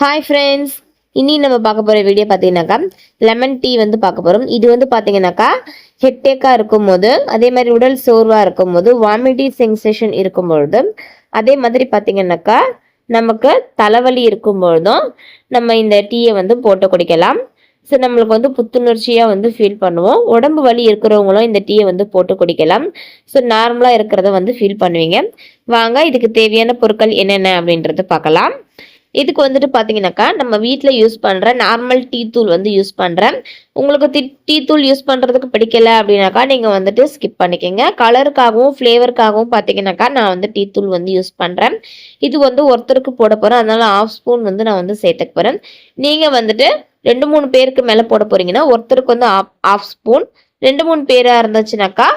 Hi friends இனி நம்ம பார்க்க போகிற வீடியோ பார்த்தீங்கன்னாக்கா லெமன் டீ வந்து பார்க்க போகிறோம் இது வந்து பார்த்தீங்கன்னாக்கா ஹெட்டேக்காக இருக்கும்போது அதே மாதிரி உடல் சோர்வாக இருக்கும்போது வாமிட்டிங் சென்சேஷன் இருக்கும்பொழுது அதே மாதிரி பார்த்தீங்கன்னாக்கா நமக்கு தலைவலி இருக்கும்பொழுதும் நம்ம இந்த டீயை வந்து போட்டு குடிக்கலாம். ஸோ நம்மளுக்கு வந்து புத்துணர்ச்சியாக வந்து ஃபீல் பண்ணுவோம். உடம்பு வலி இருக்கிறவங்களும் இந்த டீயை வந்து போட்டு குடிக்கலாம். ஸோ நார்மலாக இருக்கிறத வந்து ஃபீல் பண்ணுவீங்க. வாங்க இதுக்கு தேவையான பொருட்கள் என்னென்ன அப்படின்றது பார்க்கலாம். இதுக்கு வந்துட்டு பார்த்தீங்கன்னாக்கா நம்ம வீட்டில் யூஸ் பண்ணுற நார்மல் டீ தூள் வந்து யூஸ் பண்ணுறேன் உங்களுக்கு தி டீ தூள் யூஸ் பண்ணுறதுக்கு பிடிக்கல அப்படின்னாக்கா நீங்கள் வந்துட்டு ஸ்கிப் பண்ணிக்கோங்க. கலருக்காகவும் ஃப்ளேவருக்காகவும் பார்த்தீங்கன்னாக்கா நான் வந்து டீ தூள் வந்து யூஸ் பண்ணுறேன் இது வந்து ஒருத்தருக்கு போட போகிறேன் அதனால் ஆஃப் ஸ்பூன் வந்து நான் வந்து சேர்த்துக்க போகிறேன் நீங்கள் வந்துட்டு ரெண்டு மூணு பேருக்கு மேலே போட போகிறீங்கன்னா ஒருத்தருக்கு வந்து ஆஃப் ஆஃப் ஸ்பூன் ரெண்டு மூணு பேராக இருந்துச்சுனாக்கா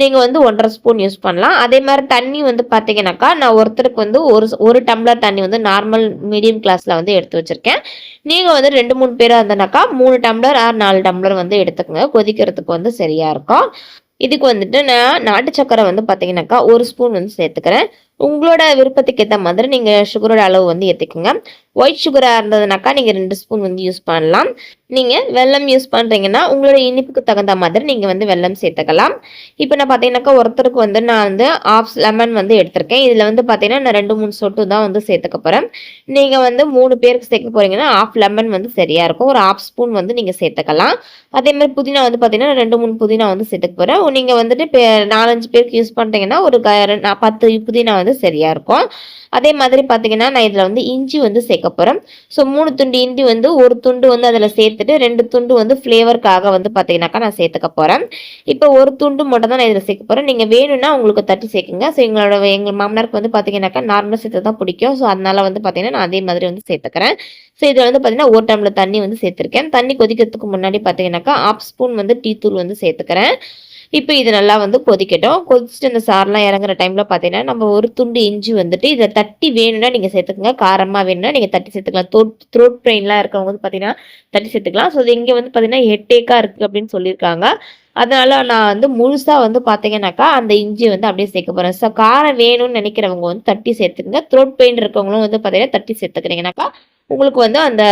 நீங்கள் வந்து ஒன்றரை ஸ்பூன் யூஸ் பண்ணலாம். அதே மாதிரி தண்ணி வந்து பார்த்தீங்கன்னாக்கா நான் ஒருத்தருக்கு வந்து ஒரு ஒரு டம்ளர் தண்ணி வந்து நார்மல் மீடியம் கிளாஸில் வந்து எடுத்து வச்சுருக்கேன். நீங்கள் வந்து ரெண்டு மூணு பேராக இருந்தனாக்கா மூணு டம்ளர் ஆறு நாலு டம்ளர் வந்து எடுத்துக்கோங்க. கொதிக்கிறதுக்கு வந்து சரியாக இருக்கும். இதுக்கு வந்துட்டு நான் நாட்டு சக்கரை வந்து பார்த்தீங்கன்னாக்கா ஒரு ஸ்பூன் வந்து சேர்த்துக்கிறேன். உங்களோட விருப்பத்துக்கு ஏற்ற மாதிரி நீங்கள் சுகரோட அளவு வந்து ஏற்றுக்குங்க ஒயிட் சுகராக இருந்ததுனாக்கா நீங்கள் ரெண்டு ஸ்பூன் வந்து யூஸ் பண்ணலாம். நீங்கள் வெல்லம் யூஸ் பண்ணுறீங்கன்னா உங்களோட இனிப்புக்கு தகுந்த மாதிரி நீங்கள் வந்து வெல்லம் சேர்த்துக்கலாம். இப்போ நான் பார்த்தீங்கன்னாக்கா ஒருத்தருக்கு வந்து நான் வந்து ஆஃப் லெமன் வந்து எடுத்திருக்கேன். இதில் வந்து பார்த்தீங்கன்னா நான் ரெண்டு மூணு சொட்டு தான் வந்து சேர்த்துக்க போகிறேன் நீங்கள் வந்து மூணு பேருக்கு சேர்க்க போகிறீங்கன்னா ஆஃப் லெமன் வந்து சரியாக இருக்கும். ஒரு ஆஃப் ஸ்பூன் வந்து நீங்கள் சேர்த்துக்கலாம். அதே மாதிரி புதினா வந்து பார்த்தீங்கன்னா ரெண்டு மூணு புதினா வந்து சேர்த்துக்க போகிறேன் நீங்கள் வந்துட்டு இப்போ நாலஞ்சு பேருக்கு யூஸ் பண்ணுறீங்கன்னா ஒரு க பத்து புதினா வந்து சரியாக இருக்கும். அதே மாதிரி பார்த்தீங்கன்னா நான் இதில் வந்து இஞ்சி வந்து சேர்க்க போகிறேன் ஸோ மூணு துண்டு இஞ்சி வந்து ஒரு துண்டு வந்து அதில் சேர்த்துட்டு ரெண்டு துண்டு வந்து ஃப்ளேவருக்காக வந்து பார்த்தீங்கன்னாக்கா நான் சேர்த்துக்க போகிறேன் இப்போ ஒரு துண்டு மட்டும் தான் நான் இதில் சேர்க்க போகிறேன் நீங்கள் வேணும்னா உங்களுக்கு தட்டி சேர்க்குங்க. ஸோ எங்களோட எங்கள் மாமனாருக்கு வந்து பார்த்தீங்கன்னாக்கா நார்மலாக சேர்த்து தான் பிடிக்கும். ஸோ அதனால வந்து பார்த்தீங்கன்னா நான் அதே மாதிரி வந்து சேர்த்துக்கிறேன். ஸோ இதில் வந்து பார்த்தீங்கன்னா ஒரு டம்ளர் தண்ணி வந்து சேர்த்துருக்கேன். தண்ணி கொதிக்கிறதுக்கு முன்னாடி பார்த்தீங்கன்னாக்கா ஆஃப் ஸ்பூன் வந்து டீ தூள் வந்து சேர்த்துக்கிறேன். இப்போ இது நல்லா வந்து கொதிக்கட்டும். கொதிச்சுட்டு இந்த சாரெலாம் இறங்குற டைமில் பார்த்தீங்கன்னா நம்ம ஒரு துண்டு இஞ்சி வந்துட்டு இதை தட்டி வேணும்னா நீங்கள் சேர்த்துக்கங்க. காரமாக வேணும்னா நீங்கள் தட்டி சேர்த்துக்கலாம். த்ரோட் த்ரோட் பெயின்லாம் இருக்கிறவங்க வந்து பார்த்தீங்கன்னா தட்டி சேர்த்துக்கலாம். ஸோ இங்கே வந்து பார்த்தீங்கன்னா ஹெட்டேக்காக இருக்குது அப்படின்னு சொல்லியிருக்காங்க. அதனால நான் வந்து முழுசாக வந்து பார்த்தீங்கன்னாக்கா அந்த இஞ்சி வந்து அப்படியே சேர்க்க போகிறேன் ஸோ காரம் வேணும்னு நினைக்கிறவங்க வந்து தட்டி சேர்த்துக்குங்க. த்ரோட் பெயின் இருக்கவங்களும் வந்து பார்த்தீங்கன்னா தட்டி சேர்த்துக்கிறீங்கனாக்கா உங்களுக்கு வந்து அந்த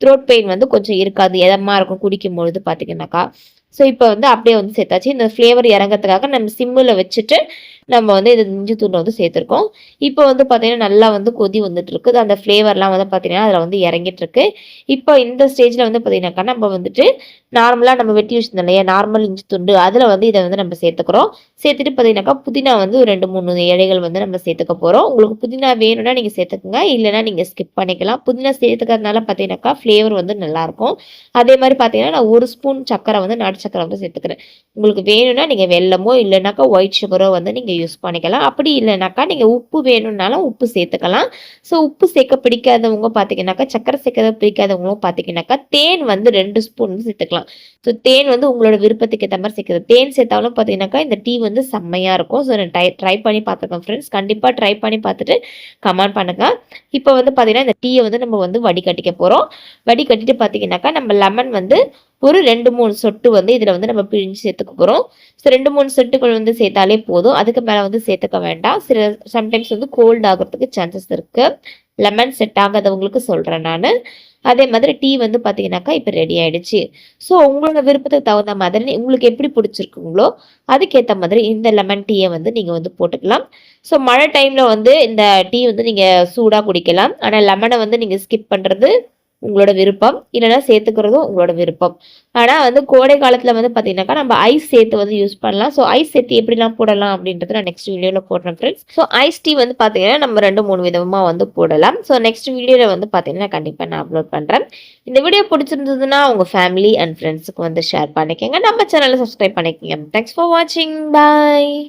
த்ரோட் பெயின் வந்து கொஞ்சம் இருக்காது. எதமாக இருக்கும் குடிக்கும் பொழுது பார்த்தீங்கன்னாக்கா ஸோ இப்போ வந்து அப்படியே வந்து சேர்த்தாச்சு. இந்த ஃப்ளேவர் இறங்கிறதுக்காக நம்ம சிம்மில் வச்சுட்டு நம்ம வந்து இது இஞ்சி தூண்டை வந்து சேர்த்துருக்கோம். இப்போ வந்து பார்த்தீங்கன்னா நல்லா வந்து கொதி வந்துட்டு இருக்குது அந்த ஃப்ளேவர்லாம் வந்து பார்த்தீங்கன்னா அதில் வந்து இறங்கிட்டு இருக்கு இப்போ இந்த ஸ்டேஜில் வந்து பார்த்தீங்கன்னாக்கா நம்ம வந்துட்டு நார்மலாக நம்ம வெட்டி வச்சிருந்தோம் இல்லையா? நார்மல் இஞ்சி துண்டு. அதில் வந்து இதை வந்து நம்ம சேர்த்துக்கிறோம். சேர்த்துட்டு பார்த்தீங்கன்னாக்கா புதினா வந்து ஒரு ரெண்டு மூணு இலைகள் வந்து நம்ம சேர்த்துக்க போகிறோம் உங்களுக்கு புதினா வேணும்னா நீங்கள் சேர்த்துக்கோங்க. இல்லைனா நீங்கள் ஸ்கிப் பண்ணிக்கலாம். புதினா சேர்த்துக்கிறதுனால பார்த்தீங்கன்னாக்கா ஃப்ளேவர் வந்து நல்லாயிருக்கும். அதே மாதிரி பார்த்தீங்கன்னா நான் ஒரு ஸ்பூன் சக்கரை வந்து நாட்டு சக்கரை வந்து சேர்த்துக்கிறேன். உங்களுக்கு வேணும்னா நீங்கள் வெல்லமோ இல்லைனாக்கா ஒயிட் சுகரோ வந்து நீங்கள் யூஸ் பண்ணிக்கலாம். அப்படி இல்லைனாக்கா நீங்கள் உப்பு வேணும்னாலும் உப்பு சேர்த்துக்கலாம். ஸோ உப்பு சேர்க்க பிடிக்காதவங்க பார்த்தீங்கன்னாக்கா சக்கரை சேர்க்க பிடிக்காதவங்களும் பார்த்தீங்கன்னாக்கா தேன் வந்து ரெண்டு ஸ்பூன் சேர்த்துக்கலாம். ஸோ தேன் வந்து உங்களோட விருப்பத்துக்கு ஏற்ற மாதிரி சேர்க்குறது தேன் சேர்த்தாலும் பார்த்தீங்கன்னாக்கா இந்த டீ வந்து செம்மையாக இருக்கும். ஸோ நான் ட்ரை ட்ரை பண்ணி பார்த்துருக்கேன் ஃப்ரெண்ட்ஸ் கண்டிப்பாக ட்ரை பண்ணி பார்த்துட்டு கமெண்ட் பண்ணுங்கள் இப்போ வந்து பார்த்தீங்கன்னா இந்த டீயை வந்து நம்ம வந்து வடிகட்டிக்க போகிறோம் வடிகட்டிட்டு பார்த்தீங்கன்னாக்கா நம்ம லெமன் வந்து ஒரு ரெண்டு மூணு சொட்டு வந்து இதில் வந்து நம்ம பிழிஞ்சு சேர்த்துக்க போகிறோம் ஸோ ரெண்டு மூணு சொட்டுகள் வந்து சேர்த்தாலே போதும். அதுக்கு மேலே வந்து சேர்த்துக்க வேண்டாம். சில சம்டைம்ஸ் வந்து கோல்ட் ஆகிறதுக்கு சான்சஸ் இருக்குது லெமன் செட் ஆகாதவங்களுக்கு சொல்கிறேன் நான். அதே மாதிரி டீ வந்து பார்த்தீங்கன்னாக்கா இப்போ ரெடி ஆயிடுச்சு. ஸோ உங்களோட விருப்பத்துக்கு தகுந்த மாதிரி உங்களுக்கு எப்படி பிடிச்சிருக்குங்களோ அதுக்கேற்ற மாதிரி இந்த லெமன் டீயை வந்து நீங்கள் வந்து போட்டுக்கலாம். ஸோ மழை டைமில் வந்து இந்த டீ வந்து நீங்கள் சூடாக குடிக்கலாம். ஆனால் லெமனை வந்து நீங்கள் ஸ்கிப் பண்ணுறது உங்களோட விருப்பம். இல்லைன்னா சேர்த்துக்கிறதும் உங்களோட விருப்பம். ஆனால் வந்து கோடை காலத்தில் வந்து பார்த்தீங்கன்னாக்கா நம்ம ஐஸ் சேர்த்து வந்து யூஸ் பண்ணலாம். ஸோ ஐஸ் சேர்த்து எப்படிலாம் போடலாம் அப்படின்றத நான் நெக்ஸ்ட் வீடியோவில் போடுறேன் ஃப்ரெண்ட்ஸ் ஸோ ஐஸ் டீ வந்து பார்த்தீங்கன்னா நம்ம ரெண்டு மூணு விதமாக வந்து போடலாம். ஸோ நெக்ஸ்ட் வீடியோவில் வந்து பார்த்தீங்கன்னா கண்டிப்பாக நான் அப்லோட் பண்ணுறேன் இந்த வீடியோ பிடிச்சிருந்ததுன்னா உங்கள் ஃபேமிலி அண்ட் ஃப்ரெண்ட்ஸுக்கு வந்து ஷேர் பண்ணிக்கோங்க. நம்ம சேனலை சப்ஸ்கிரைப் பண்ணிக்கோங்க. தேங்க்ஸ் ஃபார் வாட்சிங் பாய்